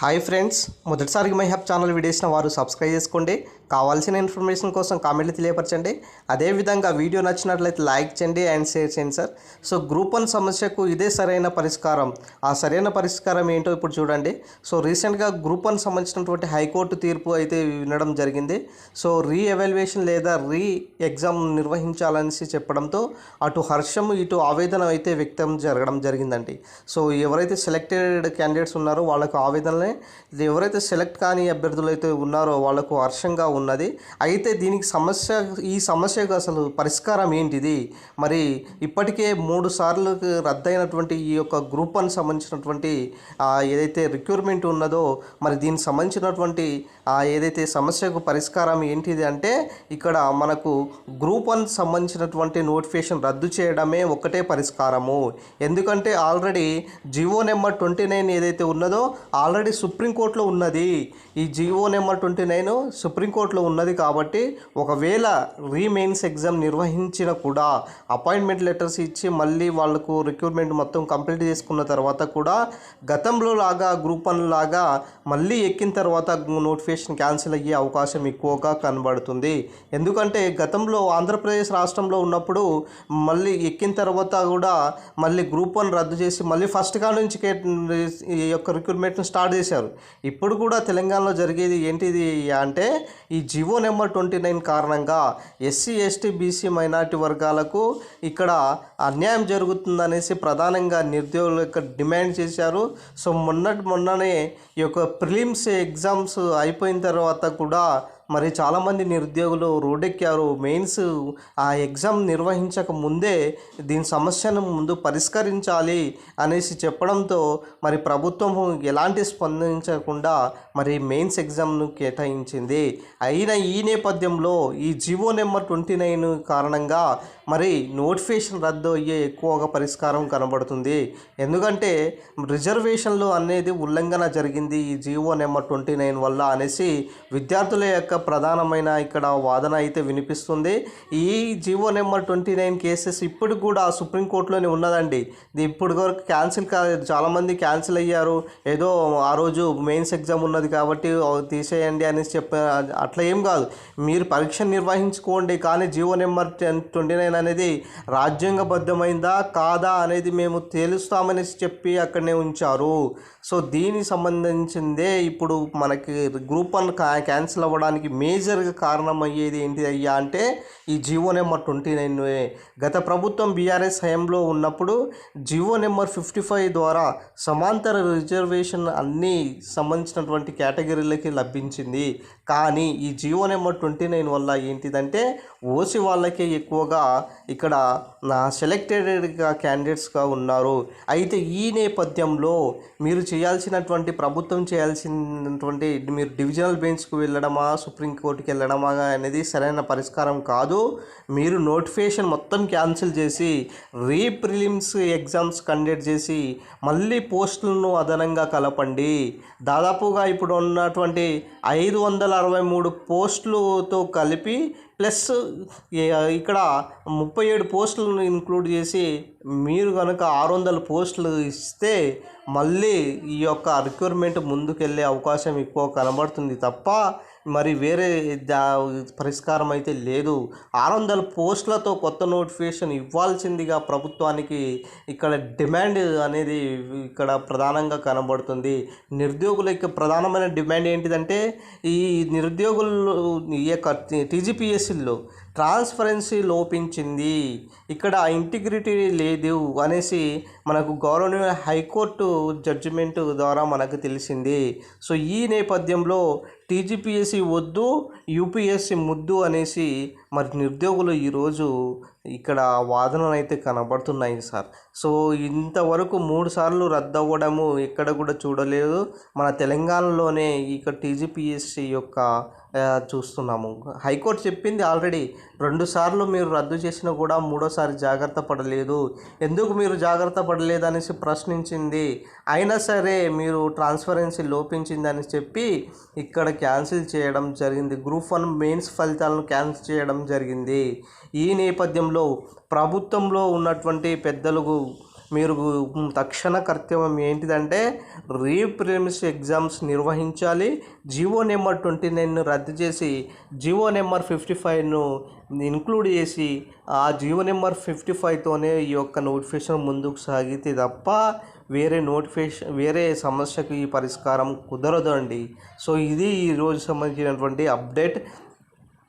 Hi friends మొదటిసారి my హ్యాప్ channel వీడియోసిన వారు సబ్స్క్రైబ్ చేసుకోండి. కావాల్సిన ఇన్ఫర్మేషన్ కోసం కామెంట్లు తెలియపరచండి. అదేవిధంగా వీడియో నచ్చినట్లయితే లైక్ చేయండి అండ్ షేర్ చేయండి సార్. సో గ్రూప్ వన్ సమస్యకు ఇదే సరైన పరిష్కారం. ఆ సరైన పరిష్కారం ఏంటో ఇప్పుడు చూడండి. సో రీసెంట్గా గ్రూప్ వన్ సంబంధించినటువంటి హైకోర్టు తీర్పు అయితే వినడం జరిగింది. సో రీ ఎవాల్యుయేషన్ లేదా రీ ఎగ్జామ్ నిర్వహించాలని చెప్పడంతో అటు హర్షం ఇటు ఆవేదన అయితే వ్యక్తం జరగడం జరిగిందండి. సో ఎవరైతే సెలెక్టెడ్ క్యాండిడేట్స్ ఉన్నారో వాళ్ళకు ఆవేదనలే ఇది ఎవరైతే సెలెక్ట్ కాని అభ్యర్థులు అయితే ఉన్నారో వాళ్ళకు హర్షంగా ఉన్నది. అయితే దీనికి సమస్య ఈ సమస్యకు అసలు పరిష్కారం ఏంటిది? మరి ఇప్పటికే మూడు సార్లు రద్దయినటువంటి ఈ యొక్క గ్రూప్ వన్ సంబంధించినటువంటి ఏదైతే రిక్రూట్మెంట్ ఉన్నదో మరి దీనికి సంబంధించినటువంటి ఏదైతే సమస్యకు పరిష్కారం ఏంటిది అంటే ఇక్కడ మనకు గ్రూప్ వన్ సంబంధించినటువంటి నోటిఫికేషన్ రద్దు చేయడమే ఒక్కటే పరిష్కారము. ఎందుకంటే already GO number twenty nine ఏదైతే ఉన్నదో ఆల్రెడీ సుప్రీంకోర్టులో ఉన్నది. ఈ జిఓ నెంబర్ ట్వంటీ నైన్ సుప్రీంకోర్టులో ఉన్నది కాబట్టి ఒకవేళ రీమెయిన్స్ ఎగ్జామ్ నిర్వహించిన కూడా అపాయింట్మెంట్ లెటర్స్ ఇచ్చి మళ్ళీ వాళ్ళకు రిక్రూట్మెంట్ మొత్తం కంప్లీట్ చేసుకున్న తర్వాత కూడా గతంలో లాగా గ్రూప్ వన్ లాగా మళ్ళీ ఎక్కిన తర్వాత నోటిఫికేషన్ క్యాన్సిల్ అయ్యే అవకాశం ఎక్కువగా కనబడుతుంది. ఎందుకంటే గతంలో ఆంధ్రప్రదేశ్ రాష్ట్రంలో ఉన్నప్పుడు మళ్ళీ ఎక్కిన తర్వాత కూడా మళ్ళీ గ్రూప్ వన్ రద్దు చేసి మళ్ళీ ఫస్ట్ కా నుంచి ఈ యొక్క రిక్రూట్మెంట్ని స్టార్ట్ చేశారు. ఇప్పుడు కూడా తెలంగాణలో జరిగేది ఏంటిది అంటే ఈ జివో నెంబర్ ట్వంటీ నైన్ కారణంగా ఎస్సీ ఎస్టీ బీసీ మైనార్టీ వర్గాలకు ఇక్కడ అన్యాయం జరుగుతుందనేసి ప్రధానంగా నిరుద్యోగులు ఇక్కడ డిమాండ్ చేశారు. సో మొన్నటి మొన్ననే ఈ యొక్క ప్రిలిమ్స్ ఎగ్జామ్స్ అయిపోయిన తర్వాత కూడా మరి చాలామంది నిరుద్యోగులు రోడ్డెక్కారు. మెయిన్స్ ఆ ఎగ్జామ్ నిర్వహించక ముందే దీని సమస్యను ముందు పరిష్కరించాలి అనేసి చెప్పడంతో మరి ప్రభుత్వం ఎలాంటి స్పందించకుండా మరి మెయిన్స్ ఎగ్జామ్ను కేటాయించింది. అయిన ఈ నేపథ్యంలో ఈ జివో నెంబర్ ట్వంటీ నైన్ కారణంగా మరి నోటిఫికేషన్ రద్దు అయ్యే ఎక్కువగా పరిష్కారం కనబడుతుంది. ఎందుకంటే రిజర్వేషన్లు అనేది ఉల్లంఘన జరిగింది ఈ జివో నెంబర్ ట్వంటీ నైన్ వల్ల అనేసి విద్యార్థుల యొక్క ప్రధానమైన ఇక్కడ వాదన అయితే వినిపిస్తుంది. ఈ GO number twenty nine cases ఇప్పుడు కూడా సుప్రీంకోర్టులోనే ఉన్నదండి. ఇది ఇప్పుడు వరకు క్యాన్సిల్ కాలేదు చాలామంది క్యాన్సిల్ అయ్యారు. ఏదో ఆ రోజు మెయిన్స్ ఎగ్జామ్ ఉన్నది కాబట్టి తీసేయండి అనేసి చెప్ప అట్లా ఏం కాదు. మీరు పరీక్ష నిర్వహించుకోండి. కానీ GO number ten twenty nine అనేది రాజ్యాంగబద్ధమైందా కాదా అనేది మేము తేలుస్తామనేసి చెప్పి అక్కడనే ఉంచారు. సో దీనికి సంబంధించిందే ఇప్పుడు మనకి గ్రూప్ వన్ క్యాన్సిల్ అవ్వడానికి మేజర్గా కారణం అయ్యేది ఏంటి అయ్యా అంటే ఈ జివో నెంబర్ ట్వంటీ నైన్ గత ప్రభుత్వం బీఆర్ఎస్ హయాంలో ఉన్నప్పుడు జివో నెంబర్ ఫిఫ్టీ ఫైవ్ ద్వారా సమాంతర రిజర్వేషన్ అన్నీ సంబంధించినటువంటి కేటగిరీలకి లభించింది. కానీ ఈ జియో నెంబర్ ట్వంటీ నైన్ వల్ల ఏంటిదంటే ఓసి వాళ్ళకే ఎక్కువగా ఇక్కడ నా సెలెక్టెడ్గా క్యాండిడేట్స్గా ఉన్నారు. అయితే ఈ నేపథ్యంలో మీరు చేయాల్సినటువంటి ప్రభుత్వం చేయాల్సినటువంటి మీరు డివిజనల్ బెంచ్కు వెళ్ళడమా సుప్రీంకోర్టుకి వెళ్ళడమా అనేది సరైన పరిష్కారం కాదు. మీరు నోటిఫికేషన్ మొత్తం క్యాన్సిల్ చేసి రీ ప్రిలిమ్స్ ఎగ్జామ్స్ కండక్ట్ చేసి మళ్ళీ పోస్టులను అదనంగా కలపండి. దాదాపుగా ఇప్పుడు ఉన్నటువంటి ఐదు వందల అరవై మూడు పోస్టులతో కలిపి ప్లస్ ఇక్కడ ముప్పై ఏడు పోస్టులను ఇంక్లూడ్ చేసి మీరు కనుక ఆరు వందల పోస్టులు ఇస్తే మళ్ళీ ఈ యొక్క రిక్రూట్మెంట్ ముందుకెళ్ళే అవకాశం ఎక్కువ కనబడుతుంది తప్ప మరి వేరే దా- పరిష్కారం అయితే లేదు. ఆరు వందల పోస్టులతో కొత్త నోటిఫికేషన్ ఇవ్వాల్సిందిగా ప్రభుత్వానికి ఇక్కడ డిమాండ్ అనేది ఇక్కడ ప్రధానంగా కనబడుతుంది. నిరుద్యోగుల యొక్క ప్రధానమైన డిమాండ్ ఏంటిదంటే ఈ నిరుద్యోగులు ఈ యొక్క టీజీపీఎస్సీలో ట్రాన్స్పరెన్సీ లోపించింది. ఇక్కడ ఇంటిగ్రిటీ లేదు అనేసి మనకు గవర్నమెంట్ హైకోర్టు జడ్జిమెంట్ ద్వారా మనకు తెలిసింది. సో ఈ నేపథ్యంలో టీజీపీఎస్సీ వద్దు యూపీఎస్సీ ముద్దు అనేసి మరి నిరుద్యోగులు ఈరోజు ఇక్కడ వాదనలు అయితే కనబడుతున్నాయి సార్. సో ఇంతవరకు మూడు సార్లు రద్దు అవ్వడము ఎక్కడ కూడా చూడలేదు. మన తెలంగాణలోనే ఇక టీజీపీఎస్సీ యొక్క చూస్తున్నాము. హైకోర్టు చెప్పింది ఆల్రెడీ రెండు సార్లు మీరు రద్దు చేసినా కూడా మూడోసారి జాగ్రత్త పడలేదు. ఎందుకు మీరు జాగ్రత్త పడలేదు అనేసి ప్రశ్నించింది. అయినా సరే మీరు ట్రాన్స్పరెన్సీ లోపించిందని చెప్పి ఇక్కడ క్యాన్సిల్ చేయడం జరిగింది. గ్రూప్ వన్ మెయిన్స్ ఫలితాలను క్యాన్సిల్ చేయడం జరిగింది. ఈ నేపథ్యంలో ప్రభుత్వంలో ఉన్నటువంటి పెద్దలకు మీరు తక్షణ కర్తవ్యం ఏంటిదంటే రీప్రిలిమ్స్ ఎగ్జామ్స్ నిర్వహించాలి. జివో నెంబర్ ట్వంటీ నైన్ను రద్దు చేసి జివో నెంబర్ ఫిఫ్టీ ఫైవ్ను ఇన్క్లూడ్ చేసి ఆ జివో నెంబర్ ఫిఫ్టీ ఫైవ్తోనే ఈ యొక్క నోటిఫికేషన్ ముందుకు సాగితే తప్ప వేరే నోటిఫికేషన్ వేరే సమస్యకు ఈ పరిష్కారం కుదరదు అండి. సో ఇది ఈరోజు సంబంధించినటువంటి అప్డేట్.